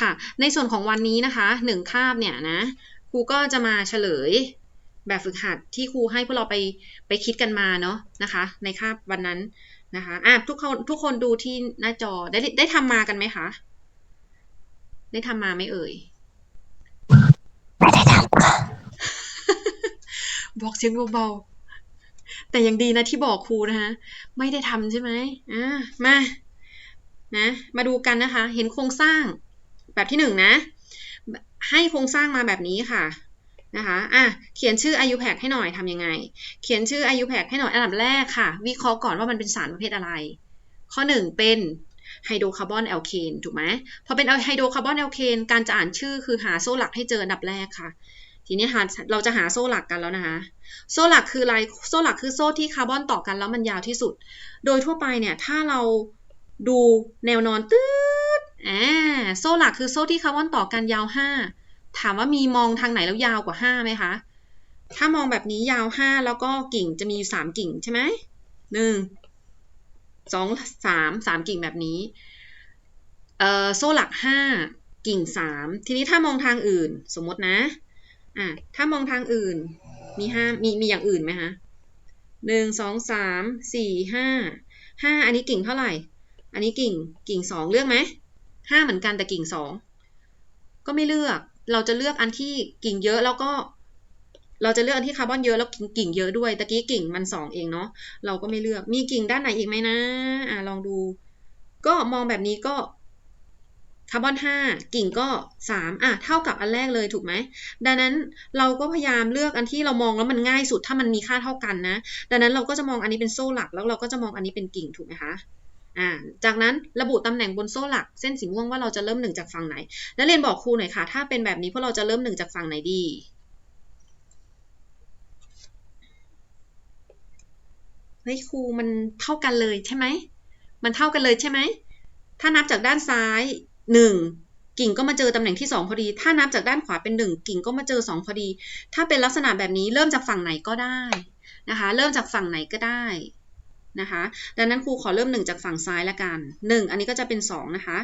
ค่ะ ในส่วนของวันนี้นะคะหนึ่งคาบเนี่ยนะครูก็จะมาเฉลยแบบฝึกหัดที่ครูให้พวกเราไปไปคิดกันมาเนาะนะคะ ในคาบวันนั้นนะคะอะทุกคนทุกคนดูที่หน้าจอได้ได้ทำมากันไหมคะ ได้ทำมาไหมเอ่ยไม่ได้ทำค่ะบอกเสียงเบาๆแต่ยังดีนะที่บอกครูนะคะไม่ได้ทำใช่ไหมอ่ามานะมาดูกันนะคะ เห็นโครงสร้าง แบบที่หนึ่งนะให้โครงสร้างมาแบบนี้ค่ะนะคะอะเขียนชื่ออายุแพกให้หน่อยทำยังไง เขียนชื่ออายุแพกให้หน่อยอันดับแรกค่ะ วิเคราะห์ก่อนว่ามันเป็นสารประเภทอะไร ข้อหนึ่งเป็นไฮโดรคาร์บอนแอลเคนถูกไหมพอเป็นไฮโดรคาร์บอนแอลเคนการจะอ่านชื่อคือหาโซ่หลักให้เจออันดับแรกค่ะ ทีนี้หาเราจะหาโซ่หลักกันแล้วนะคะ โซ่หลักคืออะไรโซ่หลักคือโซ่ที่คาร์บอนต่อกันแล้วมันยาวที่สุด โดยทั่วไปเนี่ยถ้าเราดูแนวนอนตืด อ่าโซ่หลักคือโซ่ที่คาร์บอนต่อกันยาว 5 ถามว่ามีมองทางไหนแล้วยาวกว่า5ไหมคะ ถ้ามองแบบนี้ยาว 5 แล้วก็กิ่งจะมีอยู่3กิ่งใช่ไหมหนึ่งสองสามสามกิ่งแบบนี้เอ่อโซ่หลัก 5 กิ่ง 3 ทีนี้ถ้ามองทางอื่นสมมตินะอะถ้ามองทางอื่นมีห้ามีมีอย่างอื่นไหมคะหนึ่งสองสามสี่ห้าห้าอันนี้กิ่งเท่าไหร่ อันนี้กิ่งกิ่งสองเลือกไหม ห้าเหมือนกันแต่กิ่งสองก็ไม่เลือก เราจะเลือกอันที่กิ่งเยอะแล้วก็ เราจะเลือกอันที่คาร์บอนเยอะแล้วกิ่งกิ่งเยอะด้วยตะกี้กิ่งมันสองเองเนาะเราก็ไม่เลือกมีกิ่งด้านไหนอีกไหมนะ อะลองดู ก็มองแบบนี้ก็คาร์บอน5กิ่งก็3อะเท่ากับอันแรกเลยถูกไหมดังนั้นเราก็พยายามเลือกอันที่เรามองแล้วมันง่ายสุดถ้ามันมีค่าเท่ากันนะ ดังนั้นเราก็จะมองอันนี้เป็นโซ่หลักแล้วเราก็จะมองอันนี้เป็นกิ่งถูกไหมคะ อ่าจากนั้นระบุตำแหน่งบนโซ่หลัก เส้นสีม่วงว่าเราจะเริ่มหนึ่งจากฝั่งไหน แล้วเรียนบอกครูหน่อยค่ะ ถ้าเป็นแบบนี้พวกเราจะเริ่มหนึ่งจากฝั่งไหนดีเฮ้ยครูมันเท่ากันเลยใช่ไหม มันเท่ากันเลยใช่ไหม ถ้านับจากด้านซ้ายหนึ่งกิ่งก็มาเจอตำแหน่งที่สองพอดี ถ้านับจากด้านขวาเป็นหนึ่งกิ่งก็มาเจอสองพอดี ถ้าเป็นลักษณะแบบนี้เริ่มจากฝั่งไหนก็ได้นะคะ เริ่มจากฝั่งไหนก็ได้ นะคะ ดังนั้นครูขอเริ่มหนึ่งจากฝั่งซ้ายละกันหนึ่งอันนี้ก็จะเป็นสองนะคะ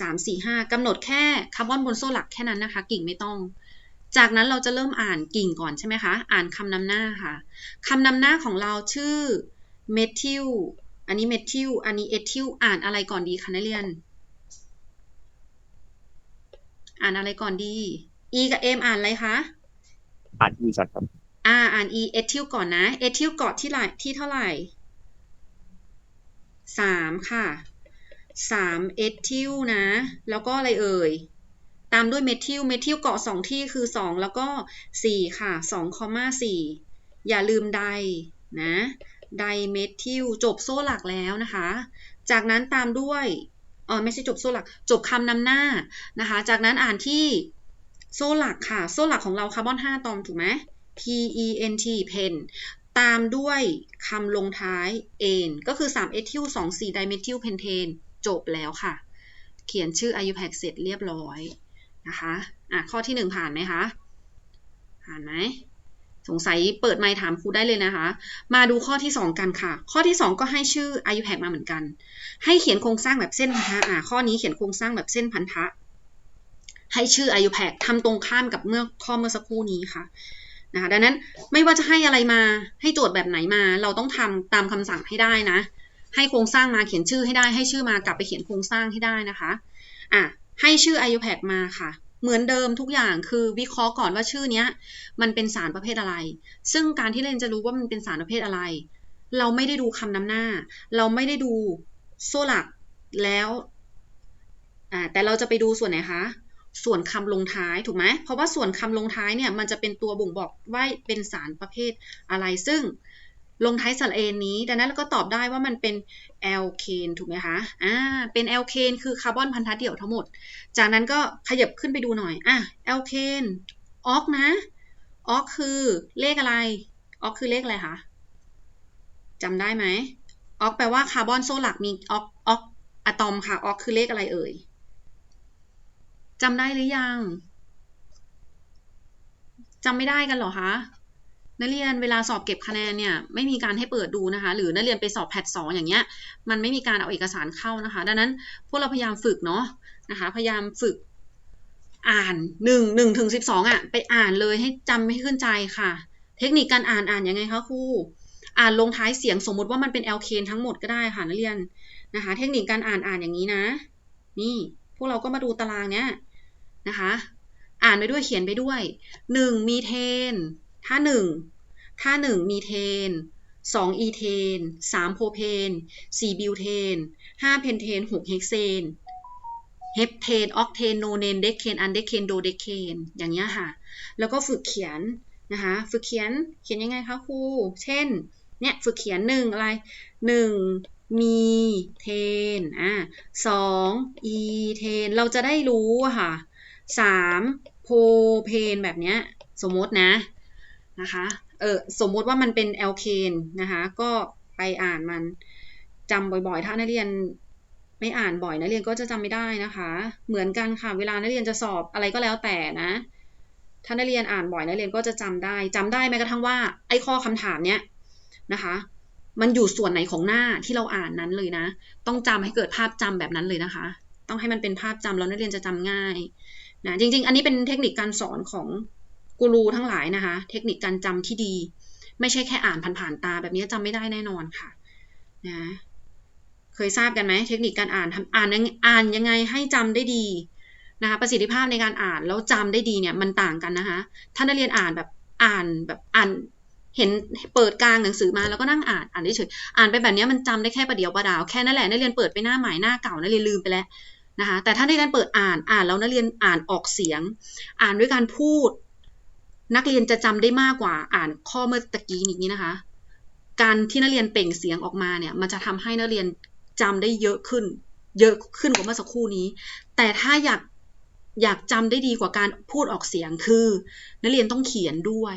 สามสี่ห้ากำหนดแค่คาร์บอนบนโซ่หลักแค่นั้นนะคะ กิ่งไม่ต้อง จากนั้นเราจะเริ่มอ่านกิ่งก่อนใช่ไหมคะ อ่านคำนำหน้าค่ะคำนำหน้าของเราชื่อเมทิล อันนี้เมทิล อันนี้เอทิล อ่านอะไรก่อนดีคะนักเรียน อ่านอะไรก่อนดี E กับ M อ่านอะไรคะ อ่านอีก่อนครับ อ่า อ่าน E เอทิลก่อนนะ เอทิลเกาะที่ไหนที่เท่าไหร่ สามค่ะสามเอทิลนะ แล้วก็อะไรเอ่ย ตามด้วยเมทิล เมทิลเกาะสองที่คือสองแล้วก็สี่ค่ะสองคอมมาสี่อย่าลืมไดนะไดเมทิลจบโซ่หลักแล้วนะคะ จากนั้นตามด้วยอ๋อไม่ใช่จบโซ่หลัก จบคำนำหน้านะคะ จากนั้นอ่านที่โซ่หลักค่ะ โซ่หลักของเราคาร์บอน 5 ตอมถูกไหม P E N T pen ตามด้วยคำลงท้าย n ก็คือ 3 เอทิล2 4ไดเมทิลเพนเทนจบแล้วค่ะ เขียนชื่อ IUPAC เสร็จเรียบร้อยนะคะอะข้อที่ 1 ผ่านไหมคะ ผ่านไหมสงสัยเปิดไมค์ถามครูได้เลยนะคะ มาดูข้อที่ 2 กันค่ะ ข้อที่ 2 ก็ให้ชื่อ IUPAC มาเหมือนกัน ให้เขียนโครงสร้างแบบเส้นพันธะอะข้อนี้เขียนโครงสร้างแบบเส้นพันธะให้ชื่อ IUPAC ทำตรงข้ามกับเมื่อข้อเมื่อสักครู่นี้ค่ะ นะคะดังนั้นไม่ว่าจะให้อะไรมาให้โจทย์แบบไหนมา เราต้องทำตามคำสั่งให้ได้นะ ให้โครงสร้างมาเขียนชื่อให้ได้ ให้ชื่อมากลับไปเขียนโครงสร้างให้ได้นะคะอะให้ชื่อ IUPAC มาค่ะ เหมือนเดิมทุกอย่างคือวิเคราะห์ก่อนว่าชื่อนี้มันเป็นสารประเภทอะไร ซึ่งการที่เรนจะรู้ว่ามันเป็นสารประเภทอะไร เราไม่ได้ดูคำนำหน้า เราไม่ได้ดูโซ่หลักแล้วแต่เราจะไปดูส่วนไหนคะ ส่วนคำลงท้ายถูกไหมเพราะว่าส่วนคำลงท้ายเนี่ยมันจะเป็นตัวบ่งบอกว่าเป็นสารประเภทอะไร ซึ่งลงท้ายสระเอนนี้ ดังนั้นเราก็ตอบได้ว่ามันเป็นแอลเคนถูกไหมคะ อ่า เป็นแอลเคนคือคาร์บอนพันธะเดี่ยวทั้งหมด จากนั้นก็ขยับขึ้นไปดูหน่อย อะแอลเคนออกนะ ออกคือเลขอะไร ออกคือเลขอะไรคะจำได้ไหม ออกแปลว่าคาร์บอนโซ่หลักมีออกออกอะตอมค่ะ ออกคือเลขอะไรเอ่ย จำได้หรือยังจำไม่ได้กันเหรอคะนักเรียนเวลาสอบเก็บคะแนนเนี่ยไม่มีการให้เปิดดูนะคะ หรือนักเรียนไปสอบแพทสองอย่างเงี้ย มันไม่มีการเอาเอกสารเข้านะคะ ดังนั้นพวกเราพยายามฝึกเนาะนะคะ พยายามฝึกอ่านหนึ่งหนึ่งถึงสิบสองอะไปอ่านเลยให้จำให้ขึ้นใจค่ะ เทคนิคการอ่านอ่านยังไงคะครูอ่านลงท้ายเสียงสมมุติว่ามันเป็นแอลเคนทั้งหมดก็ได้ค่ะนักเรียนนะคะ เทคนิคการอ่านอ่านอย่างนี้นะ นี่พวกเราก็มาดูตารางเนี้ย นะคะ อ่านไปด้วยเขียนไปด้วยหนึ่งมีเทน ถ้าหนึ่งถ้าหนึ่งมีเทนสองอีเทนสามโพเพนสี่บิวเทนห้าเพนเทนหกเฮกเซนเฮปเทน ออกเทน โนเนน เดคเคน อันเดคเคน โดเดคเคน อย่างเงี้ยค่ะ แล้วก็ฝึกเขียนนะคะ ฝึกเขียน เขียนยังไงคะครู เช่น เนี่ย ฝึกเขียนหนึ่งอะไรหนึ่งมีเทน อะสองอีเทน เราจะได้รู้ค่ะ สามโพเพนแบบเนี้ยสมมตินะนะคะเออสมมติว่ามันเป็นแอลเคนนะคะก็ไปอ่านมันจำบ่อยๆ ถ้านักเรียนไม่อ่านบ่อยนักเรียนก็จะจำไม่ได้นะคะ เหมือนกันค่ะเวลานักเรียนจะสอบอะไรก็แล้วแต่นะถ้านักเรียนอ่านบ่อยนักเรียนก็จะจำได้จำได้แม้กระทั่งว่าไอ้ข้อคำถามเนี้ยนะคะ มันอยู่ส่วนไหนของหน้าที่เราอ่านนั้นเลยนะ ต้องจำให้เกิดภาพจำแบบนั้นเลยนะคะ ต้องให้มันเป็นภาพจำแล้วนักเรียนจะจำง่าย นะจริง ๆ อันนี้เป็นเทคนิคการสอนของกูรูทั้งหลายนะคะ เทคนิคการจำที่ดี ไม่ใช่แค่อ่านผ่านๆตาแบบนี้จำไม่ได้แน่นอนค่ะนะเคยทราบกันไหมเทคนิคการอ่านทำอ่านยังอ่านยังไงให้จำได้ดีนะคะประสิทธิภาพในการอ่านแล้วจำได้ดีเนี่ยมันต่างกันนะคะถ้านักเรียนอ่านแบบอ่านแบบอ่านเห็นเปิดกลางหนังสือมาแล้วก็นั่งอ่านอ่านเฉยๆอ่านไปแบบนี้มันจำได้แค่ประเดียวประดาวแค่นั้นแหละนักเรียนเปิดไปหน้าใหม่หน้าเก่านักเรียนลืมไปแล้ว นะคะแต่ถ้านักเรียนเปิดอ่านอ่านแล้วนักเรียนอ่านออกเสียง อ่านด้วยการพูด นักเรียนจะจำได้มากกว่าอ่านข้อเมื่อตะกี้นี้นะคะ การที่นักเรียนเปล่งเสียงออกมาเนี่ยมันจะทำให้นักเรียนจำได้เยอะขึ้น เยอะขึ้นกว่าเมื่อสักครู่นี้ แต่ถ้าอยากอยากจำได้ดีกว่าการพูดออกเสียงคือ นักเรียนต้องเขียนด้วย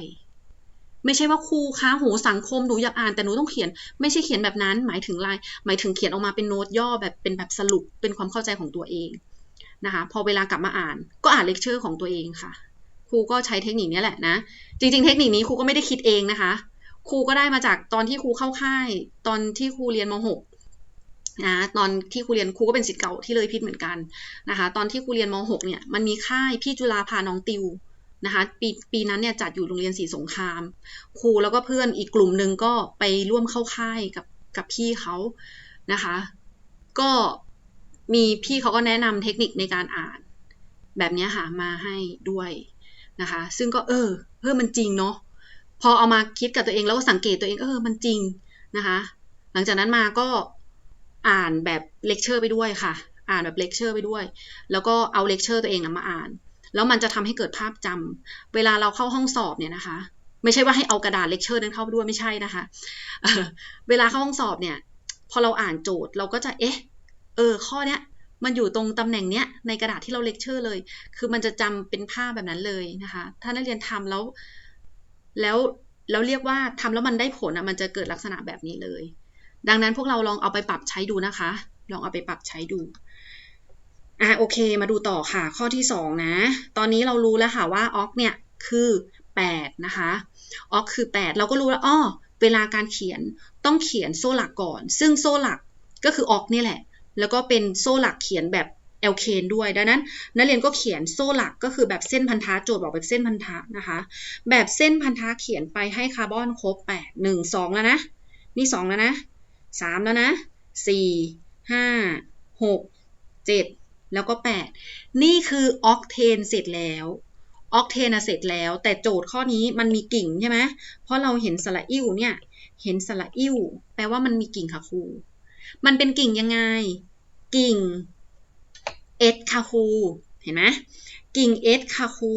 ไม่ใช่ว่าครูคะโหสังคมหนูอยากอ่านแต่หนูต้องเขียน ไม่ใช่เขียนแบบนั้น หมายถึงลายหมายถึงเขียนออกมาเป็นโน้ตย่อแบบเป็นแบบสรุปเป็นความเข้าใจของตัวเองนะคะ พอเวลากลับมาอ่าน ก็อ่านเลคเชอร์ของตัวเองค่ะ ครูก็ใช้เทคนิคนี้แหละนะ จริง ๆ เทคนิคนี้ครูก็ไม่ได้คิดเองนะคะ ครูก็ได้มาจากตอนที่ครูเข้าค่าย ตอนที่ครูเรียนม .6 นะตอนที่ครูเรียนครูก็เป็นศิษย์เก่าที่เลยพิษเหมือนกันนะคะ ตอนที่ครูเรียนม .6 เนี่ยมันมีค่ายพี่จุฬาพาน้องติว นะคะปีปีนั้นเนี่ยจัดอยู่โรงเรียนศรีสงคราม ครูแล้วก็เพื่อนอีกกลุ่มหนึ่งก็ไปร่วมเข้าค่ายกับกับพี่เขานะคะ ก็มีพี่เขาก็แนะนำเทคนิคในการอ่าน แบบนี้ค่ะมาให้ด้วยนะคะ ซึ่งก็เออเออมันจริงเนาะพอเอามาคิดกับตัวเองแล้วก็สังเกตตัวเองเออมันจริงนะคะ หลังจากนั้นมาก็อ่านแบบเลคเชอร์ไปด้วยค่ะ อ่านแบบเลคเชอร์ไปด้วย แล้วก็เอาเลคเชอร์ตัวเองนะมาอ่าน แล้วมันจะทำให้เกิดภาพจำเวลาเราเข้าห้องสอบเนี่ยนะคะ ไม่ใช่ว่าให้เอากระดาษเลคเชอร์นั้นเข้าด้วยไม่ใช่นะคะเเวลาเข้าห้องสอบเนี่ย พอเราอ่านโจทย์เราก็จะเอ๊ะ เออ ข้อเนี้ยมันอยู่ตรงตำแหน่งเนี้ยในกระดาษที่เราเลคเชอร์เลย คือมันจะจำเป็นภาพแบบนั้นเลยนะคะ ถ้านักเรียนทำแล้ว แล้วแล้วเรียกว่าทำแล้วมันได้ผลอะ มันจะเกิดลักษณะแบบนี้เลย ดังนั้นพวกเราลองเอาไปปรับใช้ดูนะคะ ลองเอาไปปรับใช้ดู อะโอเค มาดูต่อค่ะ ข้อที่สองนะ ตอนนี้เรารู้แล้วค่ะว่าออกเนี่ยคือแปดนะคะออกคือแปดเราก็รู้แล้วอ้อเวลาการเขียนต้องเขียนโซ่หลักก่อน ซึ่งโซ่หลักก็คือออกนี่แหละ แล้วก็เป็นโซ่หลักเขียนแบบแอลเคนด้วย ดังนั้น นักเรียนก็เขียนโซ่หลักก็คือแบบเส้นพันธะโจทย์บอกแบบเส้นพันธะนะคะ แบบเส้นพันธะเขียนไปให้คาร์บอนครบ 8 1 2 แล้วนะ นี่ 2 แล้วนะ 3 แล้วนะ 4 5 6 7 แล้วก็ 8 นี่คือออกเทนเสร็จแล้วออกเทนเสร็จแล้ว แต่โจทย์ข้อนี้มันมีกิ่งใช่ไหมเพราะเราเห็นสระอิ่วเนี่ย เห็นสระอิ่วแปลว่ามันมีกิ่งค่ะครู มันเป็นกิ่งยังไง กิ่ง s ค่ะครู เห็นไหมกิ่ง s ค่ะครู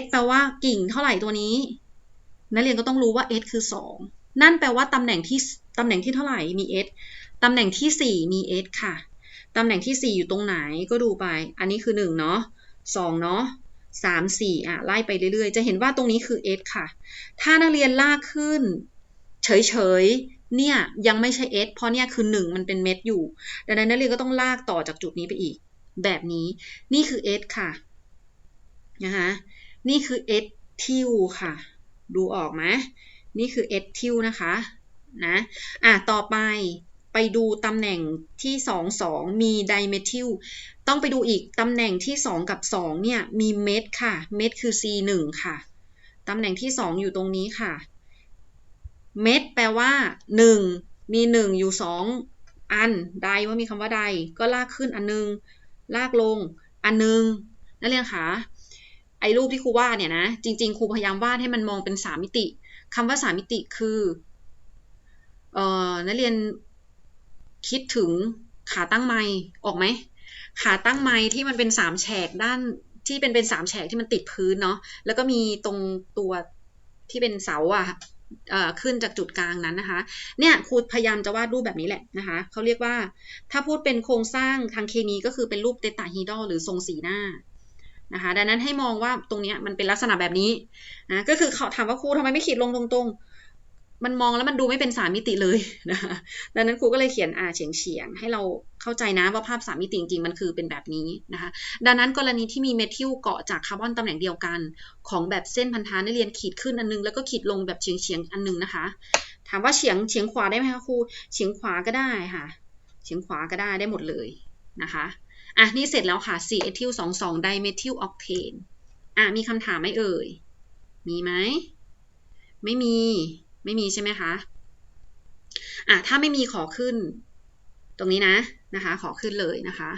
s แปลว่ากิ่งเท่าไหร่ตัวนี้ นักเรียนก็ต้องรู้ว่า s คือ 2 นั่นแปลว่าตำแหน่งที่ตำแหน่งที่เท่าไหร่มี s ตำแหน่งที่ 4 มี s ค่ะ ตำแหน่งที่ 4 อยู่ตรงไหนก็ดูไป อันนี้คือ 1 เนาะ2เนาะ3 4อะไล่ไปเรื่อยๆ จะเห็นว่าตรงนี้คือ s ค่ะ ถ้านักเรียนลากขึ้น เฉยๆ เนี่ยยังไม่ใช่ s เพราะเนี่ยคือ 1 มันเป็นเม็ดอยู่ ดังนั้นนักเรียนก็ต้องลากต่อจากจุดนี้ไปอีก แบบนี้นี่คือ s ค่ะนะคะนี่คือ s ทิวค่ะ ดูออกไหมนี่คือ s ทิวนะคะนะอะต่อไป ไปดูตำแหน่งที่สองสองมีไดเมทิลต้องไปดูอีกตำแหน่งที่สองกับสองเนี่ย มีเม็ดค่ะ เม็ดคือ C หนึ่งค่ะ ตำแหน่งที่สองอยู่ตรงนี้ค่ะ เม็ดแปลว่าหนึ่งมีหนึ่งอยู่สองอันไดว่ามีคำว่าไดก็ลากขึ้นอันนึง ลากลง อันนึงนักเรียนคะไอ้รูปที่ครูวาดเนี่ยนะ จริง ๆ ครูพยายามวาดให้มันมองเป็นสามมิติคำว่าสามมิติคือ เอ่อ นักเรียน คิดถึงขาตั้งไม้ออกไหม ขาตั้งไม้ที่มันเป็นสามแฉกด้านที่เป็นเป็นสามแฉกที่มันติดพื้นเนาะแล้วก็มีตรงตัวที่เป็นเสาอะเอ่อขึ้นจากจุดกลางนั้นนะคะ เนี่ยครูพยายามจะวาดรูปแบบนี้แหละนะคะเขาเรียกว่า ถ้าพูดเป็นโครงสร้างทางเคมีก็คือเป็นรูปเตตาฮีดอลหรือทรงสีหน้านะคะ ดังนั้นให้มองว่าตรงเนี้ยมันเป็นลักษณะแบบนี้นะก็คือเขาถามว่าครูทำไมไม่ขีดลงตรงๆ มันมองแล้วมันดูไม่เป็นสามมิติเลยนะคะดังนั้นครูก็เลยเขียนอ่าเฉียงเฉียงให้เราเข้าใจนะว่าภาพสามมิติจริงๆมันคือเป็นแบบนี้นะคะ ดังนั้นกรณีที่มีเมทิลเกาะจากคาร์บอนตำแหน่งเดียวกัน ของแบบเส้นพันธะนักเรียนขีดขึ้นอันนึง แล้วก็ขีดลงแบบเฉียงเฉียงอันนึงนะคะ ถามว่าเฉียงเฉียงขวาได้ไหมคะครูเฉียงขวาก็ได้ค่ะ เฉียงขวาก็ได้ได้หมดเลยนะคะอะนี่เสร็จแล้วค่ะ4เอทิล2 2ไดเมทิลออกเทนอะมีคำถามไหมเอ่ย มีไหม ไม่มี ไม่มีใช่ไหมคะอะถ้าไม่มีขอขึ้น ตรงนี้นะนะคะ ขอขึ้นเลยนะคะ